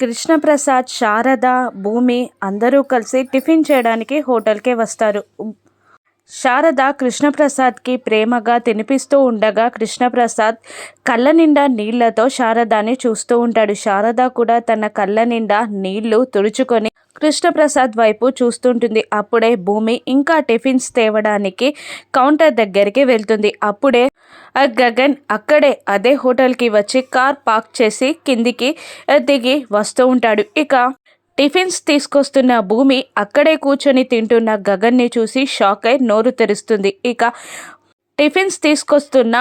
కృష్ణప్రసాద్ శారద భూమి అందరూ కలిసి టిఫిన్ చేయడానికి హోటల్కే వస్తారు. శారద కృష్ణప్రసాద్కి ప్రేమగా తినిపిస్తూ ఉండగా కృష్ణప్రసాద్ కళ్ళ నిండా నీళ్ళతో శారదాని చూస్తూ ఉంటాడు. శారద కూడా తన కళ్ళ నిండా నీళ్ళు తుడుచుకొని కృష్ణప్రసాద్ వైపు చూస్తుంటుంది. అప్పుడే భూమి ఇంకా టిఫిన్స్ తేవడానికి కౌంటర్ దగ్గరికి వెళ్తుంది. అప్పుడే గగన్ అక్కడే అదే హోటల్కి వచ్చి కార్ పార్క్ చేసి కిందికి దిగి వస్తూ ఉంటాడు. ఇక టిఫిన్స్ తీసుకొస్తున్న భూమి అక్కడే కూర్చొని తింటున్న గగన్ని చూసి షాక్ అయి నోరు తెరుస్తుంది. ఇక టిఫిన్స్ తీసుకొస్తున్న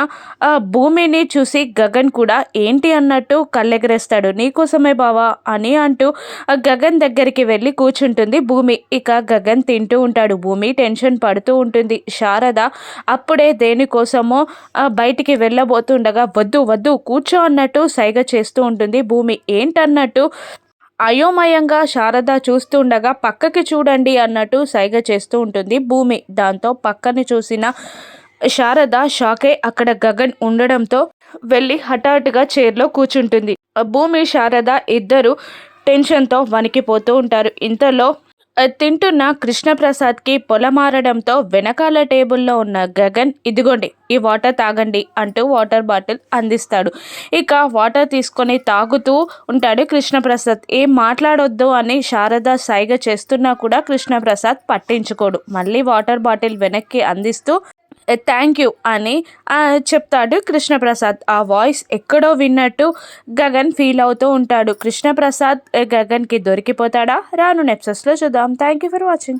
భూమిని చూసి గగన్ కూడా ఏంటి అన్నట్టు కళ్ళెగరేస్తాడు? నీకోసమే బావా? అని అంటూ ఆ గగన్ దగ్గరికి వెళ్ళి కూర్చుంటుంది భూమి. ఇక గగన్ తింటూ ఉంటాడు. భూమి టెన్షన్ పడుతూ ఉంటుంది. శారద అప్పుడే దేనికోసమో బయటికి వెళ్ళబోతుండగా వద్దు వద్దు కూర్చో అన్నట్టు సైగ చేస్తూ ఉంటుంది భూమి. ఏంటన్నట్టు అయోమయంగా శారద చూస్తుండగా పక్కకి చూడండి అన్నట్టు సైగ చేస్తూ ఉంటుంది భూమి. దాంతో పక్కని చూసిన శారద షాకే అక్కడ గగన్ ఉండడంతో వెళ్ళి హఠాత్తుగా చైర్లో కూర్చుంటుంది. భూమి శారద ఇద్దరు టెన్షన్తో వణికిపోతూ ఉంటారు. ఇంతలో తింటున్న కృష్ణప్రసాద్కి పొలమారడంతో వెనకాల టేబుల్లో ఉన్న గగన్ ఇదిగోండి ఈ వాటర్ తాగండి అంటూ వాటర్ బాటిల్ అందిస్తాడు. ఇక వాటర్ తీసుకొని తాగుతూ ఉంటాడు కృష్ణప్రసాద్. ఏం మాట్లాడొద్దు అని శారద సైగ చేస్తున్నా కూడా కృష్ణప్రసాద్ పట్టించుకోడు. మళ్ళీ వాటర్ బాటిల్ వెనక్కి అందిస్తూ థ్యాంక్ యూ అని చెప్తాడు కృష్ణప్రసాద్. ఆ వాయిస్ ఎక్కడో విన్నట్టు గగన్ ఫీల్ అవుతూ ఉంటాడు. కృష్ణప్రసాద్ గగన్కి దొరికిపోతాడా? రాను నెప్సెస్లో చూద్దాం. Thank you for watching